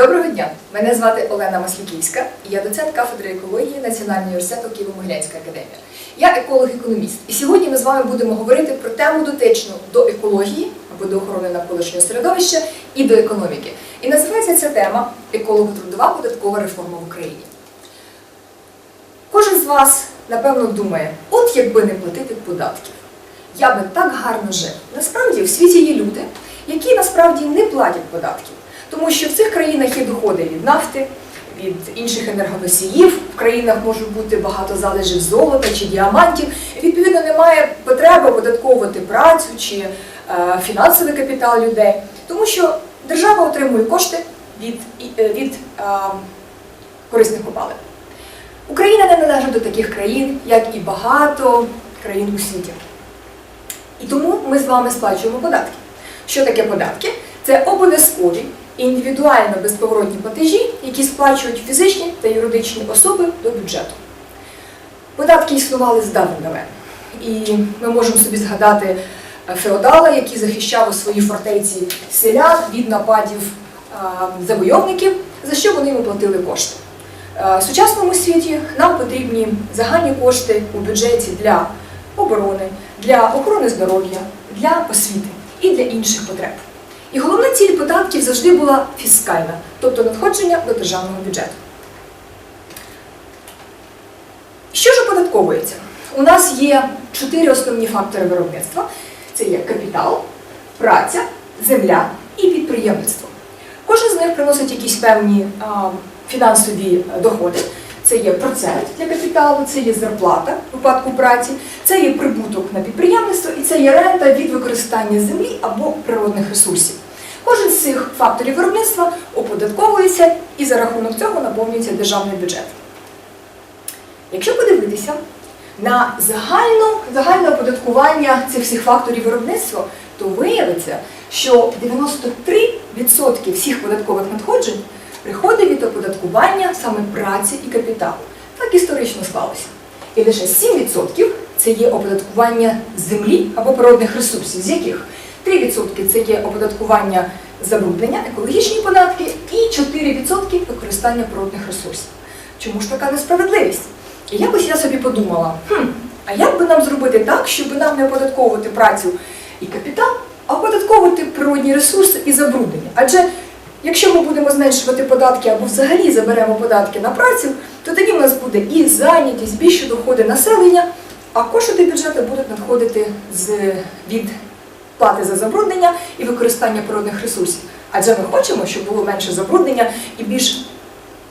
Доброго дня! Мене звати Олена Масліківська, і я доцент кафедри екології Національного університету Києво-Могилянська академія. Я еколог-економіст, і сьогодні ми з вами будемо говорити про тему дотичну до екології або до охорони навколишнього середовища і до економіки. І називається ця тема еколого-трудова податкова реформа в Україні. Кожен з вас, напевно, думає, от якби не платити податків, я би так гарно жив. Насправді в світі є люди, які насправді не платять податків. Тому що в цих країнах є доходи від нафти, від інших енергоносіїв. В країнах може бути багато залежів золота чи діамантів. Відповідно, немає потреби оподатковувати працю чи е, фінансовий капітал людей, тому що держава отримує кошти від, е, від е, корисних копалин. Україна не належить до таких країн, як і багато країн у світі. І тому ми з вами сплачуємо податки. Що таке податки? Це обов'язкові індивідуально безповоротні платежі, які сплачують фізичні та юридичні особи до бюджету. Податки існували здавна. І ми можемо собі згадати е, феодала, який захищав у своїй фортеці селян від нападів завойовників, за що вони йому платили кошти. Е, В сучасному світі нам потрібні загальні кошти у бюджеті для оборони, для охорони здоров'я, для освіти і для інших потреб. І головна ціль податків завжди була фіскальна, тобто надходження до державного бюджету. Що ж оподатковується? У нас є чотири основні фактори виробництва: це є капітал, праця, земля і підприємництво. Кожен з них приносить якісь певні а, фінансові е, доходи. Це є процент для капіталу, це є зарплата в випадку праці, це є прибуток на підприємництво і це є рента від використання землі або природних ресурсів. Кожен з цих факторів виробництва оподатковується і за рахунок цього наповнюється державний бюджет. Якщо подивитися на загальну, загальне оподаткування цих всіх факторів виробництва, то виявиться, що 93% всіх податкових надходжень приходить від оподаткування саме праці і капіталу. Так історично склалося. І лише 7% це є оподаткування землі або природних ресурсів, з яких 3% це є оподаткування забруднення, екологічні податки, і 4% використання природних ресурсів. Чому ж така несправедливість? І якось я собі подумала, хм, а як би нам зробити так, щоб нам не оподатковувати працю і капітал, а оподатковувати природні ресурси і забруднення? Адже якщо ми будемо зменшувати податки або взагалі заберемо податки на працю, то тоді в нас буде і зайнятість, більші доходи населення, а кошти бюджету будуть надходити з, від плати за забруднення і використання природних ресурсів. Адже ми хочемо, щоб було менше забруднення і більш,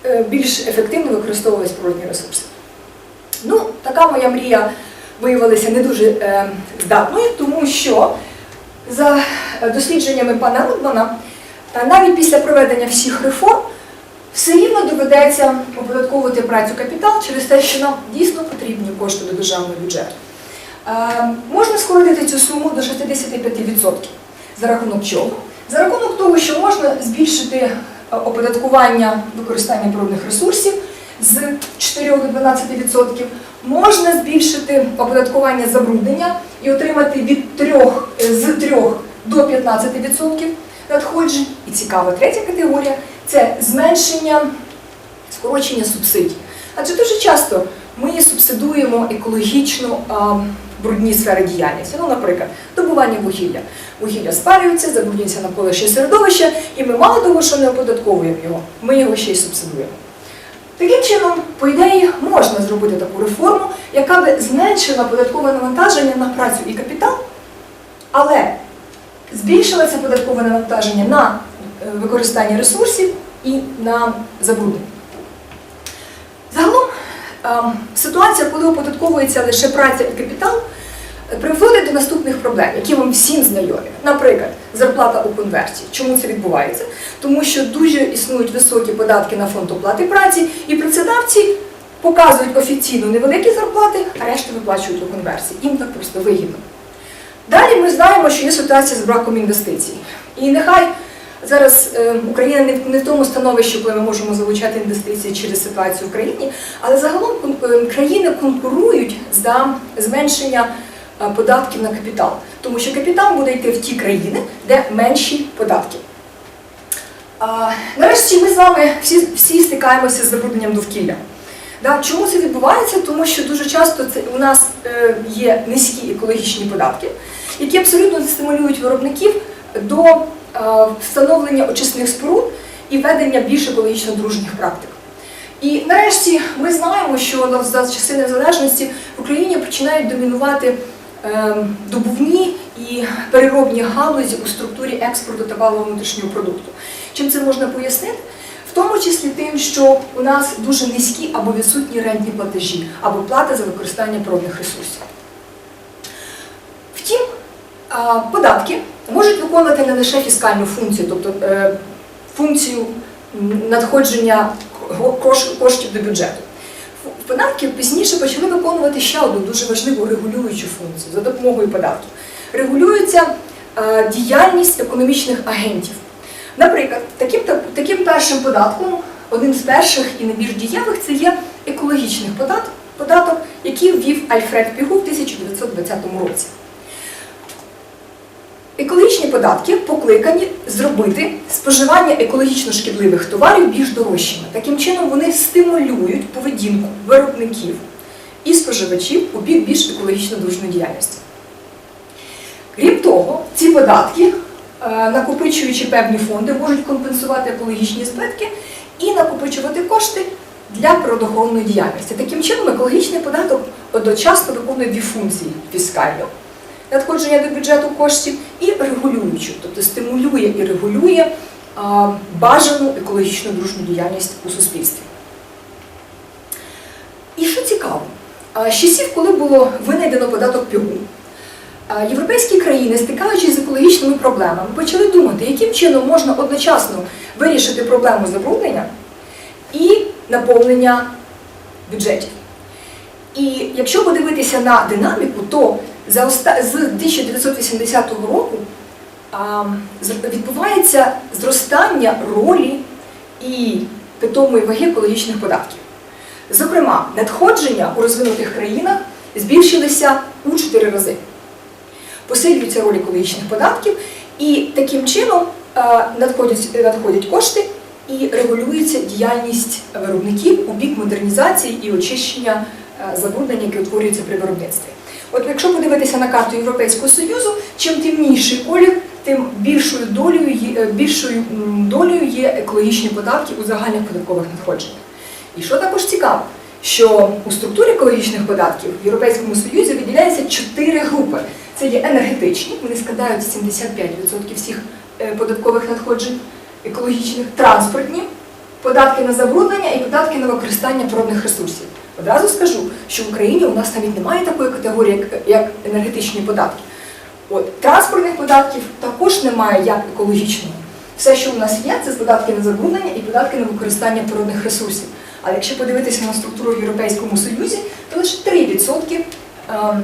е, більш ефективно використовувалися природні ресурси. Ну, така моя мрія виявилася не дуже е, здатною, тому що за е, дослідженнями пана Рудмана, навіть після проведення всіх реформ все рівно доведеться оподатковувати працю капітал через те, що нам дійсно потрібні кошти до державного бюджету. Е, можна скоротити цю суму до 65%. За рахунок чого? За рахунок того, що можна збільшити е, оподаткування використання природних ресурсів з 4 до 12%, можна збільшити оподаткування забруднення і отримати від 3, з 3 до 15% надходжень. І цікава третя категорія це зменшення скорочення субсидій. Адже дуже часто ми субсидуємо екологічно а, брудні сфери діяльності. Ну, наприклад, добування вугілля. Вугілля спалюється, забруднюється навколишнє середовище, і ми мало того, що не оподатковуємо його, ми його ще й субсидуємо. Таким чином, по ідеї, можна зробити таку реформу, яка би зменшила податкове навантаження на працю і капітал, але збільшила це податкове навантаження на е, використання ресурсів і на забруднення. Загалом ем, ситуація, коли оподатковується лише праця і капітал, приводить до наступних проблем, які вам всім знайомі. Наприклад, зарплата у конверсії. Чому це відбувається? Тому що дуже існують високі податки на фонд оплати праці, і працедавці показують офіційно невеликі зарплати, а решту виплачують у конверсії. Їм так просто вигідно. Далі ми знаємо, що є ситуація з браком інвестицій. І нехай зараз е, Україна не, в- тому становищі, коли ми можемо залучати інвестиції через ситуацію в країні, але загалом е, країни конкурують за зменшення податків на капітал, тому що капітал буде йти в ті країни, де менші податки. Нарешті ми з вами всі, всі стикаємося з забрудненням довкілля. Да, чому це відбувається? Тому що дуже часто це, у нас е, є низькі екологічні податки, які абсолютно стимулюють виробників до е, встановлення очисних споруд і ведення більш екологічно дружніх практик. І нарешті ми знаємо, що за часи незалежності в Україні починають домінувати е, добувні і переробні галузі у структурі експорту та валового внутрішнього продукту. Чим це можна пояснити? В тому числі тим, що у нас дуже низькі або відсутні рентні платежі, або плата за використання природних ресурсів. Втім, податки можуть виконувати не лише фіскальну функцію, тобто е, функцію надходження коштів до бюджету. Податки пізніше почали виконувати ще одну дуже важливу регулюючу функцію за допомогою податків. Регулюється е, діяльність економічних агентів. Наприклад, таким, таким першим податком, одним з перших і найбільш дієвих, це є екологічний податок, податок, який ввів Альфред Пігу в 1920 році. Податки покликані зробити споживання екологічно шкідливих товарів більш дорожчими. Таким чином вони стимулюють поведінку виробників і споживачів у бік більш екологічно дружної діяльності. Крім того, ці податки, е, накопичуючи певні фонди, можуть компенсувати екологічні збитки і накопичувати кошти для природоохоронної діяльності. Таким чином, екологічний податок одночасно виконує дві функції фіскальну надходження до бюджету коштів і регулюючу, тобто стимулює і регулює бажану екологічно дружну діяльність у суспільстві. І що цікаво, з часів, коли було винайдено податок пігу, європейські країни, стикаючись з екологічними проблемами, почали думати, яким чином можна одночасно вирішити проблему забруднення і наповнення бюджетів. І якщо подивитися на динаміку, то з 1980 року відбувається зростання ролі і питомої ваги екологічних податків. Зокрема, надходження у розвинутих країнах збільшилися у 4 рази. Посилюється роль екологічних податків, і таким чином надходять, надходять кошти і регулюється діяльність виробників у бік модернізації і очищення забруднення, яке утворюється при виробництві. От якщо подивитися на карту Європейського Союзу, чим темніший колір, тим більшою долею е, більшою долею є екологічні податки у загальних податкових надходженнях. І що також цікаво, що у структурі екологічних податків в Європейському Союзі виділяється чотири групи. Це є енергетичні, вони складають 75% всіх е, податкових надходжень екологічних, транспортні, податки на забруднення і податки на використання природних ресурсів. Одразу скажу, що в Україні у нас навіть немає такої категорії, як, енергетичні податки. От, транспортних податків також немає як екологічного. Все, що у нас є, це податки на забруднення і податки на використання природних ресурсів. Але якщо подивитися на структуру в Європейському Союзі, то лише 3% ем,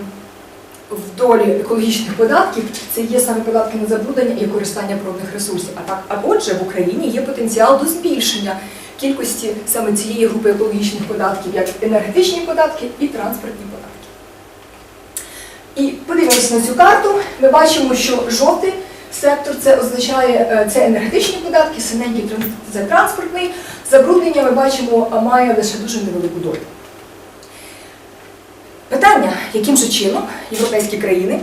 в долі екологічних податків це є саме податки на забруднення і використання природних ресурсів. А так, а отже, в Україні є потенціал до збільшення кількості саме цієї групи екологічних податків, як енергетичні податки і транспортні податки. І подивимося на цю карту. Ми бачимо, що жовтий сектор це означає е, це енергетичні податки, синенький це транспортний. Забруднення ми бачимо має лише дуже невелику долю. Питання, яким же чином європейські країни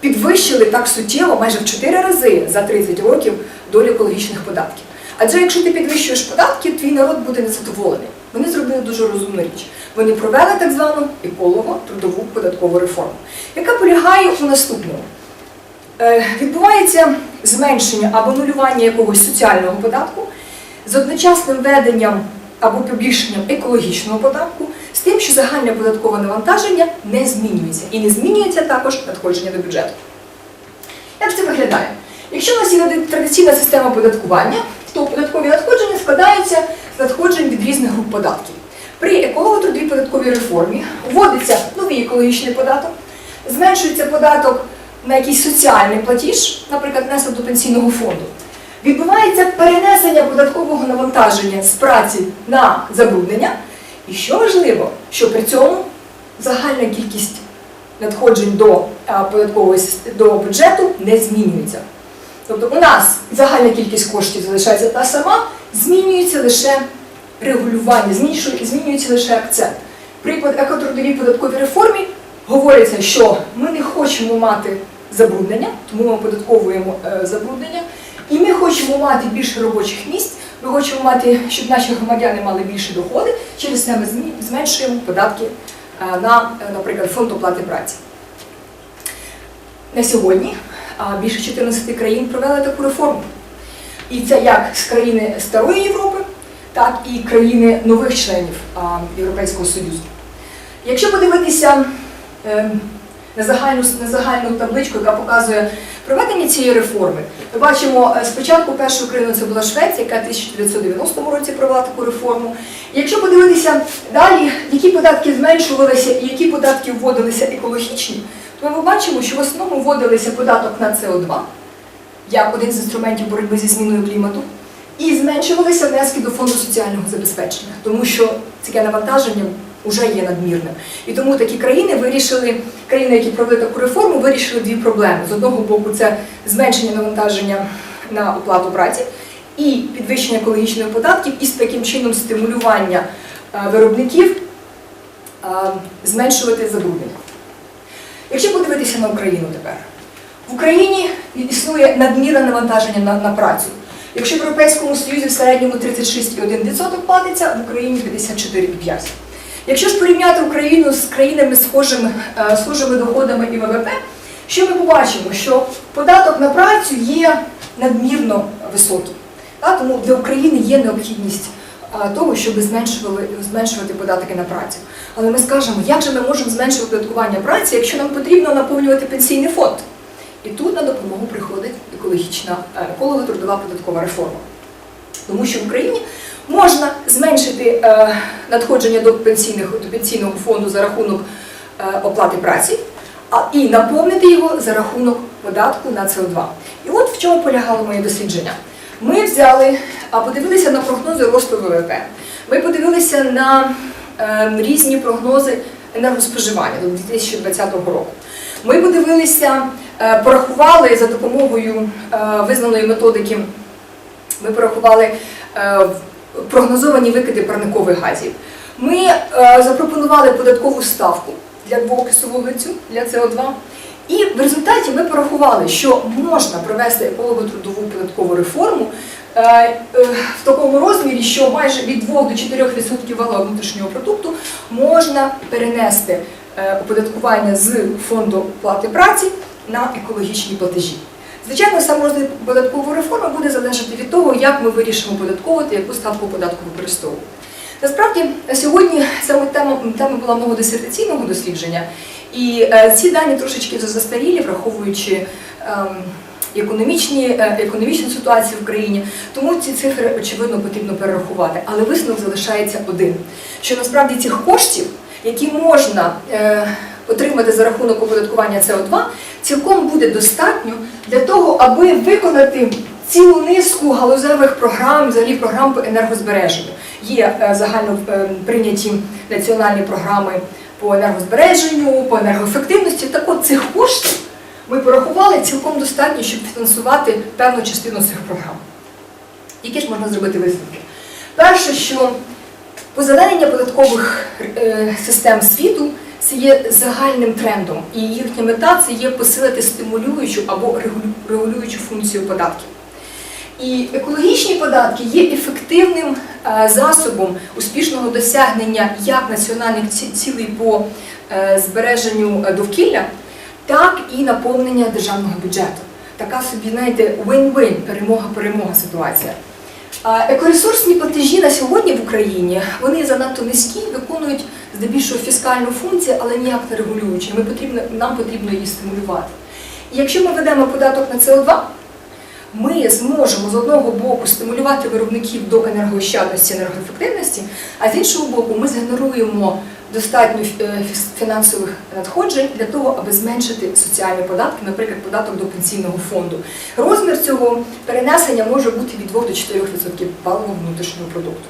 підвищили так суттєво майже в 4 рази за 30 років долю екологічних податків. Адже якщо ти підвищуєш податки, твій народ буде незадоволений. Вони зробили дуже розумну річ. Вони провели так звану еколого-трудову податкову реформу, яка полягає у наступному. Е, Відбувається зменшення або нулювання якогось соціального податку з одночасним введенням або побільшенням екологічного податку, з тим, що загальне податкове навантаження не змінюється. І не змінюється також надходження до бюджету. Як це виглядає? Якщо у нас є традиційна система податкування, то податкові надходження складаються з надходжень від різних груп податків. При еколого-трудовій податковій реформі вводиться новий екологічний податок, зменшується податок на якийсь соціальний платіж, наприклад, внесок до пенсійного фонду. Відбувається перенесення податкового навантаження з праці на забруднення. І що важливо, що при цьому загальна кількість надходжень до а, податкової до бюджету не змінюється. Тобто у нас загальна кількість коштів залишається та сама, змінюється лише регулювання, змінюється лише акцент. При екотрудовій податковій реформі говориться, що ми не хочемо мати забруднення, тому ми оподатковуємо е, забруднення, і ми хочемо мати більше робочих місць. Ми хочемо мати, щоб наші громадяни мали більше доходи, через це ми зменшуємо податки е, на, е, наприклад, фонд оплати праці. На сьогодні більше 14 країн провели таку реформу. І це як з країни Старої Європи, так і країни нових членів Європейського Союзу. Якщо подивитися е, на загальну, на загальну табличку, яка показує проведення цієї реформи, ми бачимо е, спочатку першою країною це була Швеція, яка в 1990 році провела таку реформу. Якщо подивитися далі, які податки зменшувалися і які податки вводилися екологічні, ми бачимо, що в основному вводилися податок на СО2 як один з інструментів боротьби зі зміною клімату, і зменшувалися внески до фонду соціального забезпечення, тому що таке навантаження вже є надмірним. І тому такі країни вирішили, країни, які провели таку реформу, вирішили дві проблеми. З одного боку, це зменшення навантаження на оплату праці і підвищення екологічних податків, і з таким чином стимулювання е, виробників е, зменшувати забруднення. Якщо подивитися на Україну тепер, в Україні існує надмірне навантаження на, на працю. Якщо в Європейському Союзі в середньому 36,1% платиться, в Україні 54,5%. Якщо ж порівняти Україну з країнами схожими, е, схожими доходами і ВВП, що ми побачимо? Що податок на працю є надмірно високий. Тому для України є необхідність того, щоб зменшувати податки на працю. Але ми скажемо, як же ми можемо зменшувати податкування праці, якщо нам потрібно наповнювати пенсійний фонд? І тут на допомогу приходить екологічна е, еколого-трудова податкова реформа. Тому що в Україні можна зменшити е, надходження до, пенсійних, до пенсійного фонду за рахунок е, оплати праці, а і наповнити його за рахунок податку на СО2. І от в чому полягало моє дослідження. Ми взяли, подивилися на прогнози росту ВВП. Ми подивилися на е, різні прогнози енергоспоживання до 2020 року. Ми подивилися, е, порахували за допомогою е, визнаної методики, ми порахували е, прогнозовані викиди парникових газів. Ми запропонували податкову ставку для двоокису вуглецю для СО2. І в результаті ми порахували, що можна провести еколого-трудову податкову реформу в такому розмірі, що майже від 2 до 4% валового внутрішнього продукту можна перенести е, оподаткування з фонду оплати праці на екологічні платежі. Звичайно, сам розгляд податкової буде залежати від того, як ми вирішимо податковувати, яку ставку податку використовувати. Насправді, сьогодні саме тема, тема була мого дисертаційного дослідження, і е, ці дані трошечки застарілі, враховуючи ем, економічні, е, економічну ситуацію в країні. Тому ці цифри, очевидно, потрібно перерахувати. Але висновок залишається один: що насправді цих коштів, які можна е, отримати за рахунок оподаткування СО2, цілком буде достатньо для того, аби виконати цілу низку галузевих програм, взагалі програм по енергозбереженню. Є е, загально е, прийняті національні програми по енергозбереженню, по енергоефективності. Так от цих коштів ми порахували цілком достатньо, щоб фінансувати певну частину цих програм. Які ж можна зробити висновки? Перше, що позеленення податкових е, систем світу це є загальним трендом, і їхня мета це є посилити стимулюючу або регулюючу функцію податків. І екологічні податки є ефективним е, засобом успішного досягнення як національних цілей по е, збереженню довкілля, так і наповнення державного бюджету. Така собі, знаєте, win-win, перемога-перемога ситуація. Екоресурсні платежі на сьогодні в Україні вони занадто низькі, виконують здебільшого фіскальну функцію, але ніяк не регулюючи. Ми потрібно, нам потрібно її стимулювати. І якщо ми ведемо податок на СО2, ми зможемо з одного боку стимулювати виробників до енергоощадності, енергоефективності, а з іншого боку, ми згенеруємо достатньо е, фінансових надходжень для того, аби зменшити соціальні податки, наприклад, податок до пенсійного фонду. Розмір цього перенесення може бути від 2 до 4% валового внутрішнього продукту.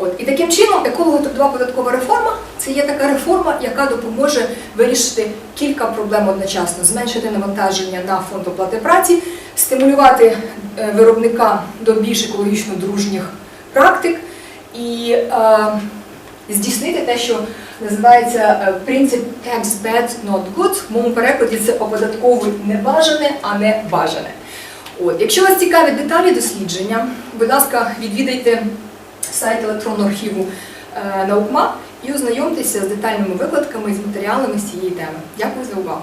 От. І таким чином еколого 2 податкова реформа це є така реформа, яка допоможе вирішити кілька проблем одночасно: зменшити навантаження на фонд оплати праці, стимулювати е, виробника до більш екологічно дружніх практик і е, здійснити те, що називається е, принцип tax bad, not good. В моєму перекладі це оподатковуй небажане, а не бажане. От, якщо вас цікаві деталі дослідження, будь ласка, відвідайте сайт електронного архіву е, Наукма і ознайомтеся з детальними викладками і з матеріалами з цієї теми. Дякую за увагу.